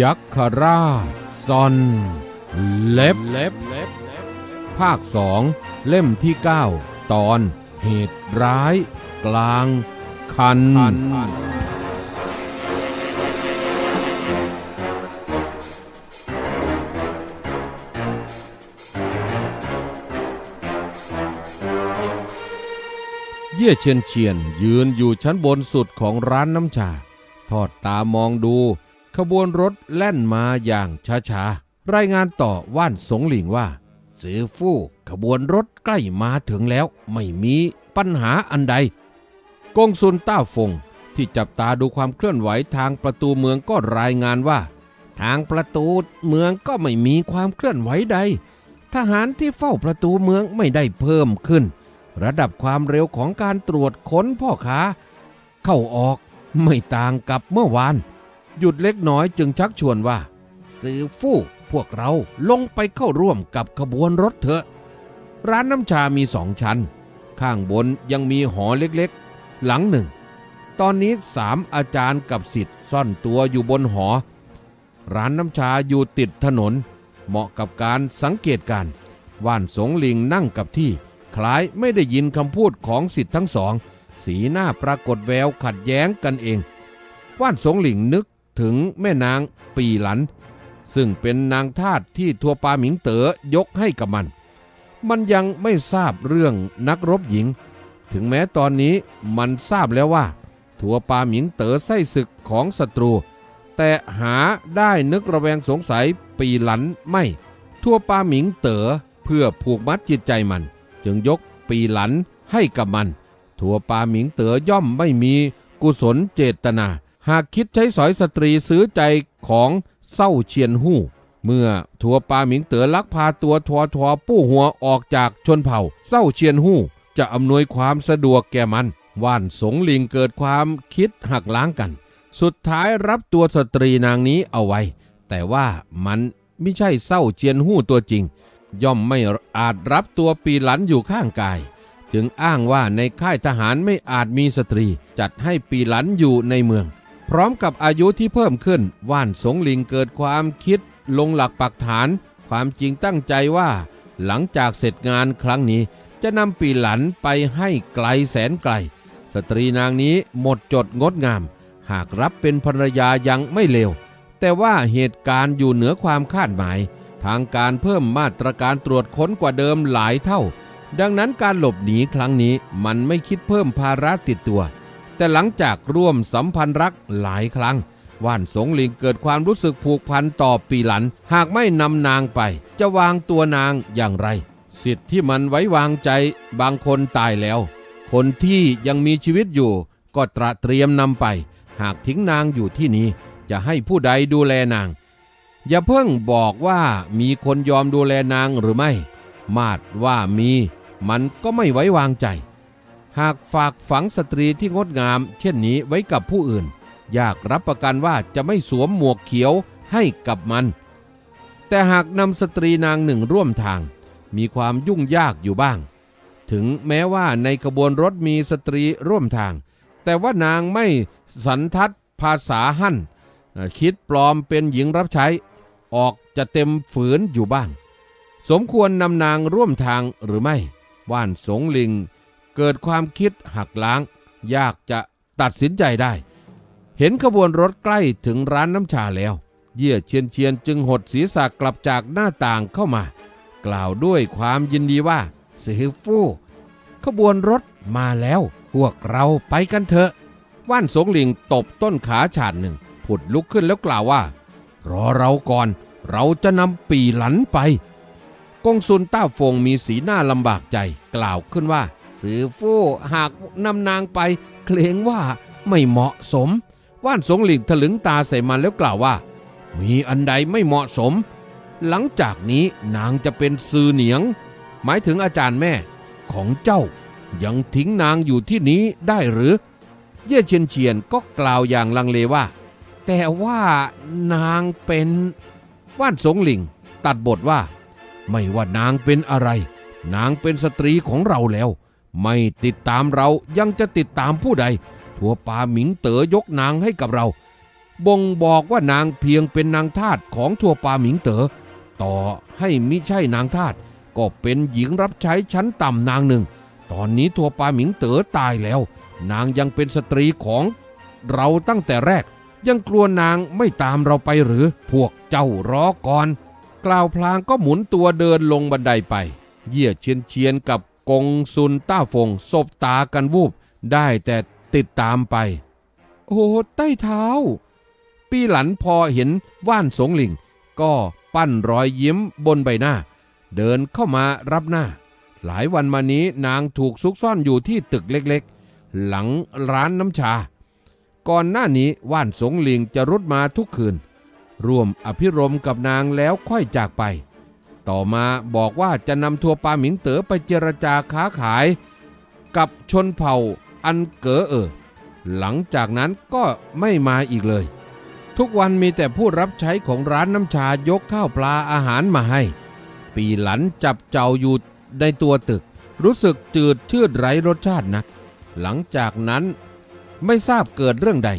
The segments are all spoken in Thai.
ยัคฆราชซอนเล็บเล็บภาคสองเล่มที่ 9 ตอน เหตุร้าย กลาง คันเย่เชียนเชียนยืนอยู่ชั้นบนสุดของร้านน้ำชา ทอดตามองดู ขบวนรถแล่นมาอย่างช้าๆ รายงานต่อว่านสงหลิงว่าสือฟู่ขบวนรถใกล้มาถึงแล้ว ไม่มีปัญหาอันใด กงซุนต้าฟงที่จับตาดูความเคลื่อนไหวทางประตูเมืองก็รายงานว่า ทางประตูเมืองก็ไม่มีความเคลื่อนไหวใด ทหารที่เฝ้าประตูเมืองไม่ได้เพิ่มขึ้น ระดับความเร็วของการตรวจค้นพ่อค้า เข้าออกไม่ต่างกับเมื่อวาน หยุดเล็กน้อยจึงชักชวนว่าซื้อฟู่พวกเราลงไปเข้าร่วมกับขบวนรถเถอะ ร้านน้ำชามีสองชั้น ข้างบนยังมีหอเล็กๆ หลังหนึ่ง ตอนนี้สามอาจารย์กับสิทธิ์ซ่อนตัวอยู่บนหอ ร้านน้ำชาอยู่ติดถนน เหมาะกับการสังเกตการ ว่านสงลิงนั่งกับที่ คล้ายไม่ได้ยินคำพูดของสิทธิ์ทั้งสอง สีหน้าปรากฏแววขัดแย้งกันเอง ว่านสงหลิงนึก ถึงแม่นางปีหลัน ซึ่งเป็นนางทาสที่ทัวปาหมิงเต๋อยกให้กับมัน มันยังไม่ทราบเรื่องนักรบหญิง ถึงแม้ตอนนี้มันทราบแล้วว่า ทัวปาหมิงเต๋อไส้ศึกของศัตรู แต่หาได้นึกระแวงสงสัยปีหลันไม่ ทัวปาหมิงเต๋อเพื่อผูกมัดจิตใจมัน จึงยกปีหลันให้กับมัน ทัวปาหมิงเต๋อย่อมไม่มีกุศลเจตนา หากคิดใช้สอยสตรีซื้อใจของเศร้าเชียนหู้ เมื่อทัวปาหมิงเต๋อลักพาตัวทอทอปู้หัวออกจากชนเผ่าเศร้าเชียนหู้ จะอำนวยความสะดวกแก่มัน ว่านสงลิงเกิดความคิดหักล้างกัน สุดท้ายรับตัวสตรีนางนี้เอาไว้ แต่ว่ามันไม่ใช่เศร้าเจียนหู้ตัวจริง ย่อมไม่อาจรับตัวปีหลันอยู่ข้างกาย จึงอ้างว่าในค่ายทหารไม่อาจมีสตรี จัดให้ปีหลันอยู่ในเมือง พร้อมกับอายุที่เพิ่มขึ้น ว่านสงลิงเกิดความคิด ลงหลักปักฐาน ความจริงตั้งใจว่า หลังจากเสร็จงานครั้งนี้ จะนำปีหลันไปให้ไกลแสนไกล สตรีนางนี้หมดจดงดงาม หากรับเป็นภรรยายังไม่เลว แต่ว่าเหตุการณ์อยู่เหนือความคาดหมาย ทางการเพิ่มมาตรการตรวจค้นกว่าเดิมหลายเท่า ดังนั้นการหลบหนีครั้งนี้มันไม่คิดเพิ่มภาระติดตัว แต่หลังจากร่วมสัมพันธ์รักหลายครั้ง ว่านสงลิงเกิดความรู้สึกผูกพันต่อปีหลัน หากไม่นำนางไป จะวางตัวนางอย่างไร สิทธิ์ที่มันไว้วางใจบางคนตายแล้ว คนที่ยังมีชีวิตอยู่ ก็ตระเตรียมนำไป หากทิ้งนางอยู่ที่นี้ จะให้ผู้ใดดูแลนาง อย่าเพิ่งบอกว่ามีคนยอมดูแลนางหรือไม่ มาดว่ามี มันก็ไม่ไว้วางใจ หากฝากฝังสตรีที่งดงาม เช่นนี้ไว้กับผู้อื่น อยากรับประกันว่าจะไม่สวมหมวกเขียวให้กับมัน แต่หากนำสตรีนางหนึ่งร่วมทาง มีความยุ่งยากอยู่บ้าง ถึงแม้ว่าในขบวนรถมีสตรีร่วมทาง แต่ว่านางไม่สันทัดภาษาหั่น คิดปลอมเป็นหญิงรับใช้ ออกจะเต็มฝืนอยู่บ้าง สมควรนำนางร่วมทางหรือไม่ ว่านสงลิง เกิดความคิดหักล้าง ยากจะตัดสินใจได้ เห็นขบวนรถใกล้ถึงร้านน้ำชาแล้ว เยี่ยเชียนเชียนจึงหดศีรษะกลับจากหน้าต่างเข้ามา กล่าวด้วยความยินดีว่าสือฟู่ขบวนรถมาแล้ว พวกเราไปกันเถอะ ว่านสงหลิงตบต้นขาฉาดหนึ่ง ผุดลุกขึ้นแล้วกล่าวว่า รอเราก่อน เราจะนำปีหลันไป กงซุนต้าฟงมีสีหน้าลำบากใจ กล่าวขึ้นว่า สือฟู่หากนำนางไปเกรงว่าไม่เหมาะสม ว่านสงหลิงถลึงตาใส่มันแล้วกล่าวว่า มีอันใดไม่เหมาะสม หลังจากนี้นางจะเป็นซือเหนียง หมายถึงอาจารย์แม่ของเจ้า ยังทิ้งนางอยู่ที่นี้ได้หรือ เย่เชียนเชียนก็กล่าวอย่างลังเลว่า แต่ว่านางเป็นว่านสงหลิงตัดบทว่า ไม่ว่านางเป็นอะไร นางเป็นสตรีของเราแล้ว ไม่ติดตามเรายังจะติดตามผู้ใด ทัวปาหมิงเต๋อยกนางให้กับเรา บ่งบอกว่านางเพียงเป็นนางทาสของทัวปาหมิงเต๋อ ต่อให้มิใช่นางทาสก็เป็นหญิงรับใช้ชั้นต่ำนางหนึ่ง ตอนนี้ทัวปาหมิงเต๋อตายแล้ว นางยังเป็นสตรีของเราตั้งแต่แรก ยังกลัวนางไม่ตามเราไปหรือ พวกเจ้ารอก่อน กล่าวพลางก็หมุนตัวเดินลงบันไดไป เยี่ยเชียนเชียนกับ กงซุนต้าฟงสบตากันวูบ ได้แต่ติดตามไป โอ้ใต้เท้า ปีหลันพอเห็นว่านสงหลิง ก็ปั้นรอยยิ้มบนใบหน้า เดินเข้ามารับหน้า หลายวันมานี้นางถูกซุกซ่อนอยู่ที่ตึกเล็กๆ หลังร้านน้ำชา ก่อนหน้านี้ว่านสงหลิงจะรุดมาทุกคืน ร่วมอภิรมกับนางแล้วค่อยจากไป ต่อมาบอกว่าจะนำทัวปาหมิงเต๋อไปเจรจาค้าขาย กับชนเผ่าอันเก๋อเออหลังจากนั้นก็ไม่มาอีกเลย ทุกวันมีแต่ผู้รับใช้ของร้านน้ำชายกข้าวปลาอาหารมาให้ ปีหลันจับเจ้าอยู่ในตัวตึก รู้สึกจืดชืดไร้รสชาตินัก หลังจากนั้นไม่ทราบเกิดเรื่องใด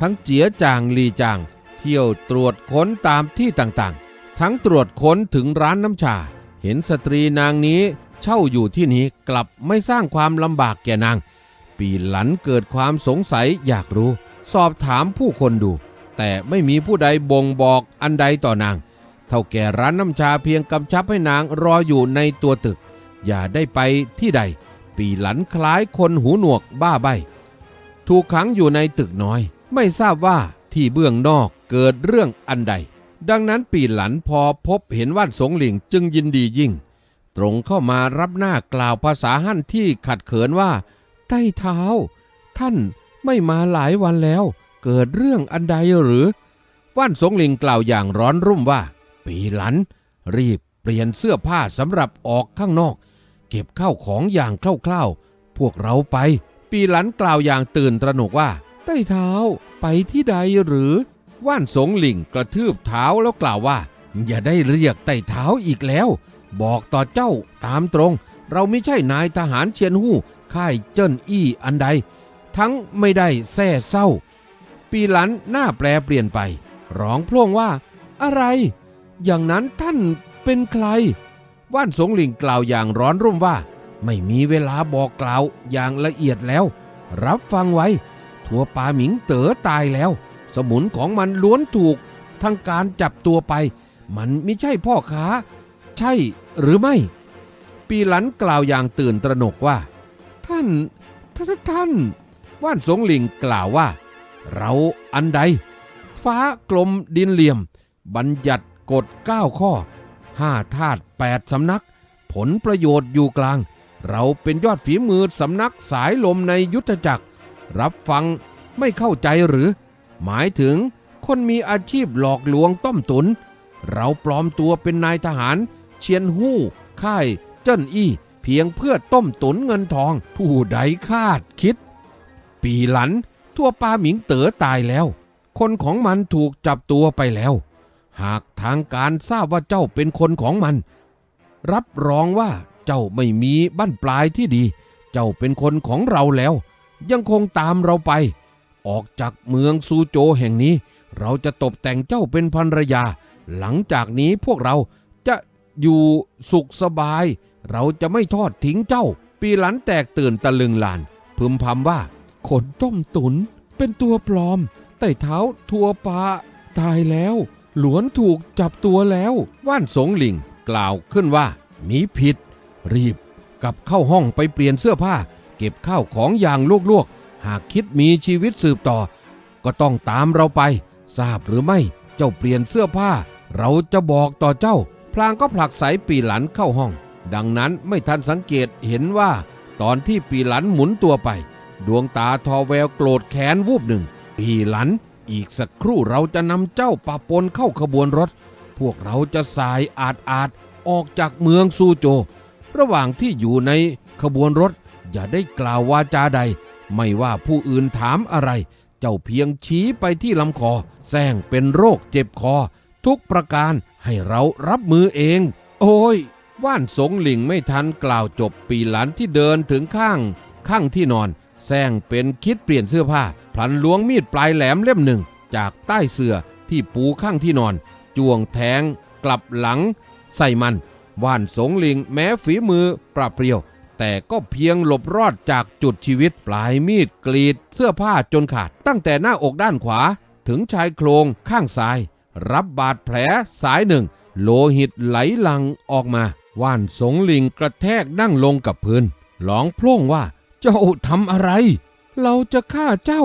ทั้งเจียจางลีจาง เที่ยวตรวจค้นตามที่ต่างๆ ทั้งตรวจค้นถึงร้านน้ำชา เห็นสตรีนางนี้เช่าอยู่ที่นี้กลับไม่สร้างความลำบากแก่นาง ปีหลันเกิดความสงสัยอยากรู้ สอบถามผู้คนดู แต่ไม่มีผู้ใดบ่งบอกอันใดต่อนาง เท่าแก่ร้านน้ำชาเพียงกำชับให้นางรออยู่ในตัวตึก อย่าได้ไปที่ใด ปีหลันคล้ายคนหูหนวกบ้าใบ ถูกขังอยู่ในตึกน้อย ไม่ทราบว่าที่เบื้องนอกเกิดเรื่องอันใด ดังนั้นปีหลันพอพบเห็นว่านสงหลิงจึงยินดียิ่ง ตรงเข้ามารับหน้ากล่าวภาษาหั่นที่ขัดเขินว่า ใต้เท้า ท่านไม่มาหลายวันแล้ว เกิดเรื่องอันใดหรือ ว่านสงหลิงกล่าวอย่างร้อนรุ่มว่า ปีหลัน รีบเปลี่ยนเสื้อผ้าสำหรับออกข้างนอก เก็บข้าวของอย่างคร่าวๆพวกเราไป ปีหลันกล่าวอย่างตื่นตระหนกว่า ใต้เท้าไปที่ใดหรือ ว่านสงหลิงกระทืบเท้าแล้วกล่าวว่า อย่าได้เรียกใต้เท้าอีกแล้ว บอกต่อเจ้าตามตรง เราไม่ใช่นายทหารเชียนหู้ค่ายเจิ้นอี้อันใด ทั้งไม่ได้แซ่เศร้า ปีหลันหน้าแปลเปลี่ยนไป ร้องพล่งว่า อะไร อย่างนั้นท่านเป็นใคร ว่านสงหลิงกล่าวอย่างร้อนรุ่มว่า ไม่มีเวลาบอกกล่าวอย่างละเอียดแล้ว รับฟังไว้ ทัวปาหมิงเต๋อตายแล้ว สมุนของมันล้วนถูกทางการจับตัวไป มันไม่ใช่พ่อค้า ใช่หรือไม่ ปีหลันกล่าวอย่างตื่นตระหนกว่า ท่านท่านท่านว่านสงหลิงกล่าวว่า เราอันใด ฟ้ากลมดินเหลี่ยม บัญญัติกฎเก้าข้อห้าธาตุแปดสำนัก ผลประโยชน์อยู่กลาง เราเป็นยอดฝีมือสำนักสายลมในยุทธจักร รับฟังไม่เข้าใจหรือ หมายถึงคนมีอาชีพหลอกลวงต้มตุน เราปลอมตัวเป็นนายทหาร เชียนหู้ ค่าย เจิ้นอี้ เพียงเพื่อต้มตุนเงินทอง ผู้ใดคาดคิด ปีหลันทั่วปาหมิงเต๋อตายแล้ว คนของมันถูกจับตัวไปแล้ว หากทางการทราบว่าเจ้าเป็นคนของมัน รับรองว่าเจ้าไม่มีบั้นปลายที่ดี เจ้าเป็นคนของเราแล้ว ยังคงตามเราไป ออกจากเมืองซูโจแห่งนี้ เราจะตกแต่งเจ้าเป็นภรรยา หลังจากนี้พวกเราจะอยู่สุขสบาย เราจะไม่ทอดทิ้งเจ้า ปีหลันแตกตื่นตะลึงลาน พึมพำว่าขนต้มตุนเป็นตัวปลอมไต่เท้าทัวปาตายแล้ว หลวนถูกจับตัวแล้ว ว่านสงหลิงกล่าวขึ้นว่า มีผิด รีบกลับเข้าห้องไปเปลี่ยนเสื้อผ้า เก็บข้าวของอย่างลวกๆ หากคิดมีชีวิตสืบต่อ ก็ต้องตามเราไป ทราบหรือไม่เจ้าเปลี่ยนเสื้อผ้า เราจะบอกต่อเจ้า พลางก็ผลักใสปีหลันเข้าห้อง ดังนั้นไม่ทันสังเกตเห็นว่า ตอนที่ปีหลันหมุนตัวไป ดวงตาทอแววโกรธแค้นวูบหนึ่ง ปีหลันอีกสักครู่เราจะนำเจ้าปะปนเข้าขบวนรถ พวกเราจะสายอาดอาดออกจากเมืองซูโจ ระหว่างที่อยู่ในขบวนรถอย่าได้กล่าววาจาใด ไม่ว่าผู้อื่นถามอะไร เจ้าเพียงชี้ไปที่ลำคอแซงเป็นโรคเจ็บคอ ทุกประการให้เรารับมือเอง โอ้ย ว่านสงหลิงไม่ทันกล่าวจบปีหลันที่เดินถึงข้าง ข้างที่นอนแซงเป็นคิดเปลี่ยนเสื้อผ้า พลันล้วงมีดปลายแหลมเล่มหนึ่ง จากใต้เสื่อที่ปูข้างที่นอน จ้วงแทง กลับหลัง ใส่มันว่านสงลิงแม้ฝีมือปราบเปรียว แต่ก็เพียงหลบรอดจากจุดชีวิตปลายมีดกรีด เสื้อผ้าจนขาด ตั้งแต่หน้าอกด้านขวาถึงชายโครงข้างซ้าย รับบาดแผลสายหนึ่ง โลหิตไหลหลังออกมาว่านสงลิงกระแทกนั่งลงกับพื้นร้องพล่งว่า เจ้าทำอะไร เราจะฆ่าเจ้า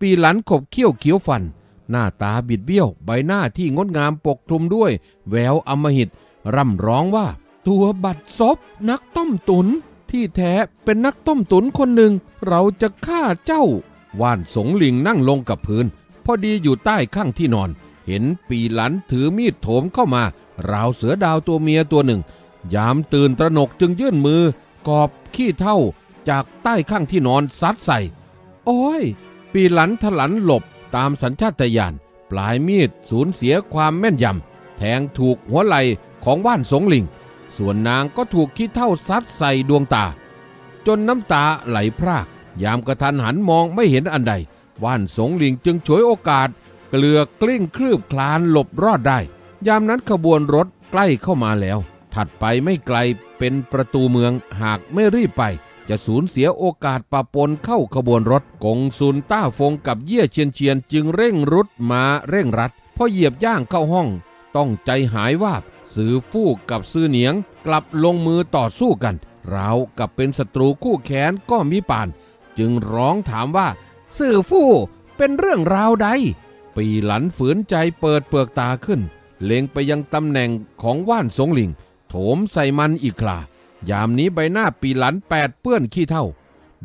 ปีหลันขบเขี้ยวเขียวฟัน หน้าตาบิดเบี้ยว ใบหน้าที่งดงามปกคลุมด้วย แววอมหิต ร่ำร้องว่า ตัวบัดซบนักต้มตุน ที่แท้เป็นนักต้มตุ๋นคนหนึ่ง เราจะฆ่าเจ้า ว่านสงหลิงนั่งลงกับพื้น พอดีอยู่ใต้ข้างที่นอน เห็นปีหลันถือมีดโถมเข้ามา ราวเสือดาวตัวเมียตัวหนึ่ง ยามตื่นตระหนกจึงยื่นมือ กอบขี้เท่าจากใต้ข้างที่นอนซัดใส่ โอ้ย ปีหลันถลันหลบตามสัญชาตญาณปลายมีดสูญเสียความแม่นยำแทงถูกหัวไหล่ของว่านสงหลิง ส่วนนางก็ถูกขี้เท่าซัดใส่ดวงตา จนน้ำตาไหลพราก ยามกระทันหันมองไม่เห็นอันใด ว่านสงลิงจึงฉวยโอกาส เกลือกลิ้งคลืบคลานหลบรอดได้ ยามนั้นขบวนรถใกล้เข้ามาแล้ว ถัดไปไม่ไกลเป็นประตูเมืองหากไม่รีบไป จะสูญเสียโอกาสปะปนเข้าขบวนรถกงซุนต้าฟงกับเยี่ยเชียนเชียนจึงเร่งรุดมาเร่งรัดพอเหยียบย่างเข้าห้อง ต้องใจหายวาบ สือฟู่กับซื้อเหนียง กลับลงมือต่อสู้กันราวกับเป็นศัตรูคู่แค้นก็มีป่าน จึงร้องถามว่าสื่อฟู่เป็นเรื่องราวใด ปีหลันฝืนใจเปิดเปลือกตาขึ้น เล็งไปยังตำแหน่งของว่านสงหลิง โถมใส่มันอีกคลายามนี้ใบหน้าปีหลันแปดเปื้อนขี้เท่า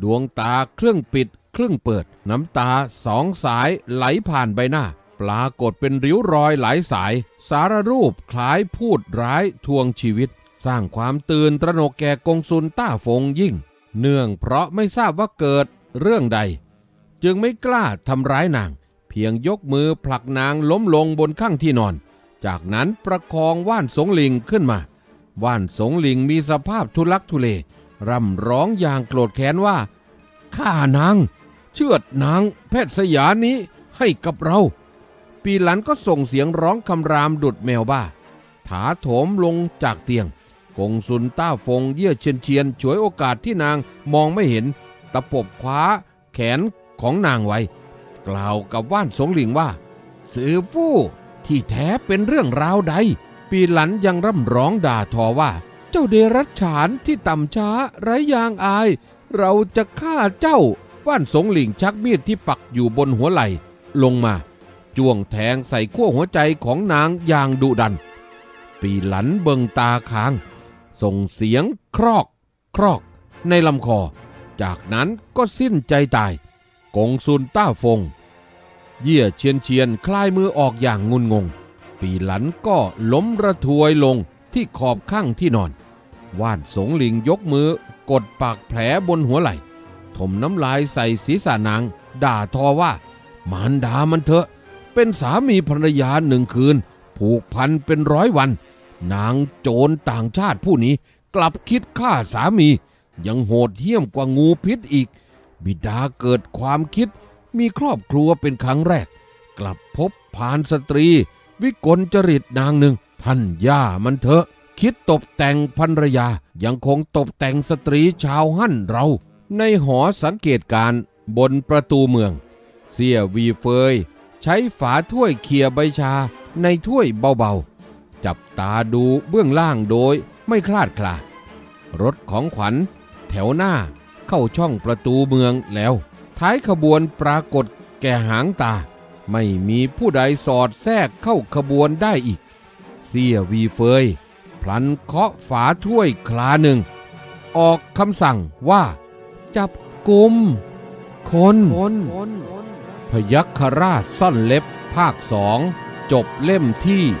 ดวงตาครึ่งปิด ครึ่งเปิด น้ำตาสองสายไหลผ่านใบหน้า ปรากฏเป็นริ้วรอยหลายสาย สารรูปคล้ายพูดร้ายทวงชีวิต สร้างความตื่นตระหนกแก่กงซุนต้าฟงยิ่ง เนื่องเพราะไม่ทราบว่าเกิดเรื่องใด จึงไม่กล้าทำร้ายนาง เพียงยกมือผลักนางล้มลงบนข้างที่นอน จากนั้นประคองว่านสงลิงขึ้นมา ว่านสงลิงมีสภาพทุลักทุเลร่ำร้องอย่างโกรธแค้นว่าข้านางเชือดนางแพทย์สยานี้ให้กับเรา ปีหลันก็ส่งเสียงร้องคำรามดุดแมวบ้า ถาโถมลงจากเตียง กงซุนต้าฟงเยี่ยเชียนเชียนฉวยโอกาสที่นางมองไม่เห็น ตะปบคว้า แขนของนางไว้ กล่าวกับว่านสงหลิงว่า สือฟู่ที่แท้เป็นเรื่องราวใด ปีหลันยังร่ำร้องด่าทอว่า เจ้าเดรัจฉานที่ต่ำช้าไร้ยางอาย เราจะฆ่าเจ้าว่านสงหลิงชักมีดที่ปักอยู่บนหัวไหล่ลงมา จ้วงแทงใส่ขั้วหัวใจของนางอย่างดุดัน ปีหลันเบิงตาค้าง ส่งเสียงครอกครอกในลำคอ จากนั้นก็สิ้นใจตาย กงซุนต้าฟง เยี่ยเชียนเชียนคลายมือออกอย่างงุนงง ปีหลันก็ล้มระทวยลงที่ขอบข้างที่นอน ว่านสงหลิงยกมือกดปากแผลบนหัวไหล่ถมน้ำลายใส่ศีรษะนาง ด่าทอว่า มารดามันเถอะ เป็นสามีภรรยาหนึ่งคืน ผูกพันเป็นร้อยวัน นางโจรต่างชาติผู้นี้กลับคิดฆ่าสามี ยังโหดเหี้ยมกว่างูพิษอีก บิดาเกิดความคิดมีครอบครัวเป็นครั้งแรก กลับพบพานสตรี วิกลจริตนางหนึ่ง ท่านย่ามันเถอะ คิดตกแต่งภรรยา ยังคงตกแต่งสตรีชาวหั่นเรา ในหอสังเกตการณ์บนประตูเมือง เสียวีเฟย ใช้ฝาถ้วยเคี่ยใบชาในถ้วยเบาๆ จับตาดูเบื้องล่างโดยไม่คลาดคลารถของขวัญ แถวหน้าเข้าช่องประตูเมืองแล้ว ท้ายขบวนปรากฏแก่หางตา ไม่มีผู้ใดสอดแทรกเข้าขบวนได้อีก เสียวีเฟย พลันเคาะฝาถ้วยคลาหนึ่ง ออกคำสั่งว่า จับกลุ่มคน พยัคฆราชซ่อนเล็บภาคสองจบเล่มที่ 9